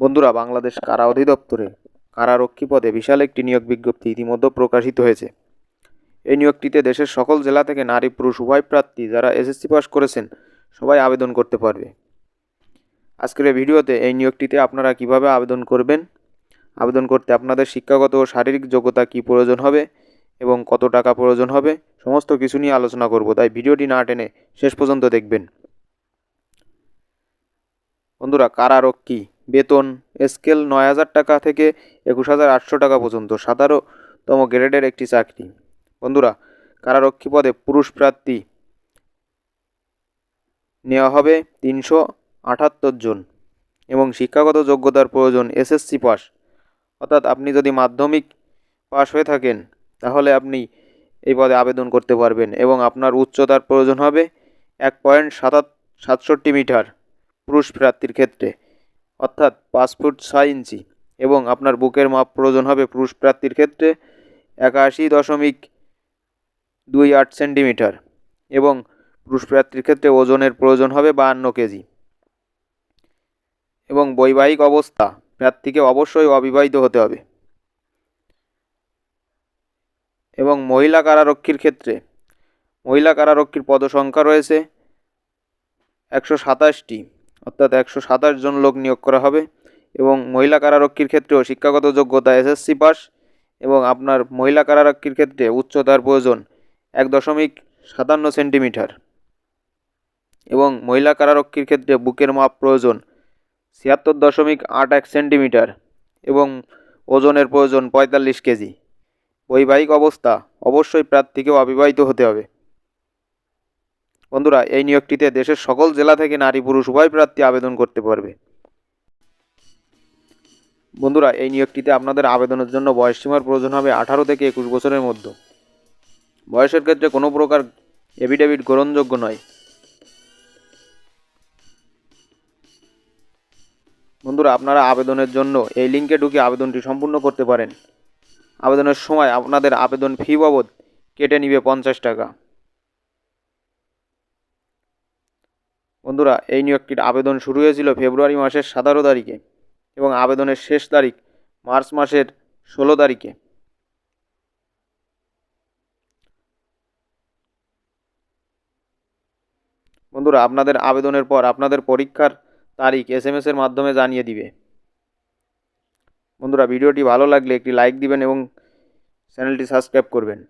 বন্ধুরা, বাংলাদেশ কারা অধিদপ্তরে কারারক্ষী পদে বিশাল একটি নিয়োগ বিজ্ঞপ্তি ইতিমধ্যে প্রকাশিত হয়েছে। এই নিয়োগটিতে দেশের সকল জেলা থেকে নারী, পুরুষ, উভয় প্রার্থী যারা এসএসসি পাস করেছেন, সবাই আবেদন করতে পারবে। আজকের এই ভিডিওতে এই নিয়োগটিতে আপনারা কীভাবে আবেদন করবেন, আবেদন করতে আপনাদের শিক্ষাগত ও শারীরিক যোগ্যতা কী প্রয়োজন হবে এবং কত টাকা প্রয়োজন হবে, সমস্ত কিছু নিয়ে আলোচনা করব, তাই ভিডিওটি না টেনে শেষ পর্যন্ত দেখবেন। বন্ধুরা, কারারক্ষী বেতন, স্কেল নয় হাজার টাকা থেকে একুশ হাজার আটশো টাকা পর্যন্ত, সাধারণতম গ্রেডের একটি চাকরি। বন্ধুরা, কারারক্ষী পদে পুরুষ প্রার্থী নেওয়া হবে তিনশো আটাত্তর জন এবং শিক্ষাগত যোগ্যতার প্রয়োজন এসএসসি পাস। অর্থাৎ আপনি যদি মাধ্যমিক পাস হয়ে থাকেন, তাহলে আপনি এই পদে আবেদন করতে পারবেন এবং আপনার উচ্চতার প্রয়োজন হবে এক পয়েন্ট সাতাত সাতষট্টি মিটার পুরুষ প্রার্থীর ক্ষেত্রে। অর্থাৎ পাঁচ ফুট ছয় ইঞ্চি এবং আপনার বুকের মাপ প্রয়োজন হবে পুরুষ প্রার্থীর ক্ষেত্রে একাশি দশমিক দুই আট সেন্টিমিটার এবং পুরুষ প্রার্থীর ক্ষেত্রে ওজনের প্রয়োজন হবে বাহান্ন কেজি। এবং বৈবাহিক অবস্থা প্রার্থীকে অবশ্যই অবিবাহিত হতে হবে। এবং মহিলা কারারক্ষীর ক্ষেত্রে মহিলা কারারক্ষীর পদসংখ্যা রয়েছে একশো সাতাশটি। অর্থাৎ একশো সাতাশ জন লোক নিয়োগ করা হবে এবং মহিলা কারারক্ষীর ক্ষেত্রেও শিক্ষাগত যোগ্যতা এসএসসি পাস এবং আপনার মহিলা কারারক্ষীর ক্ষেত্রে উচ্চতার প্রয়োজন এক দশমিক সাতান্ন সেন্টিমিটার এবং মহিলা কারারক্ষীর ক্ষেত্রে বুকের মাপ প্রয়োজন ছিয়াত্তর দশমিক আট এক সেন্টিমিটার এবং ওজনের প্রয়োজন পঁয়তাল্লিশ কেজি। বৈবাহিক অবস্থা অবশ্যই প্রার্থীকেও অবিবাহিত হতে হবে। বন্ধুরা, এই নিয়োগটিতে দেশের সকল জেলা থেকে নারী, পুরুষ, উভয় প্রার্থী আবেদন করতে পারবে। বন্ধুরা, এই নিয়োগটিতে আপনাদের আবেদনের জন্য বয়সসীমার প্রয়োজন হবে আঠারো থেকে একুশ বছরের মধ্যে। বয়সের ক্ষেত্রে কোনো প্রকার এফিডেভিট গ্রহণযোগ্য নয়। বন্ধুরা, আপনারা আবেদনের জন্য এই লিঙ্কে ঢুকে আবেদনটি সম্পূর্ণ করতে পারেন। আবেদনের সময় আপনাদের আবেদন ফি বাবদ কেটে নিবে পঞ্চাশ টাকা। বন্ধুরা, এই নিয়োগটির আবেদন শুরু হয়েছিল ফেব্রুয়ারি মাসের সতেরো তারিখে এবং আবেদনের শেষ তারিখ মার্চ মাসের ষোলো তারিখে? বন্ধুরা, আপনাদের আবেদনের পর আপনাদের পরীক্ষার তারিখ এস এম এসের মাধ্যমে জানিয়ে দিবে। বন্ধুরা, ভিডিওটি ভালো লাগলে একটি লাইক দিবেন এবং চ্যানেলটি সাবস্ক্রাইব করবেন।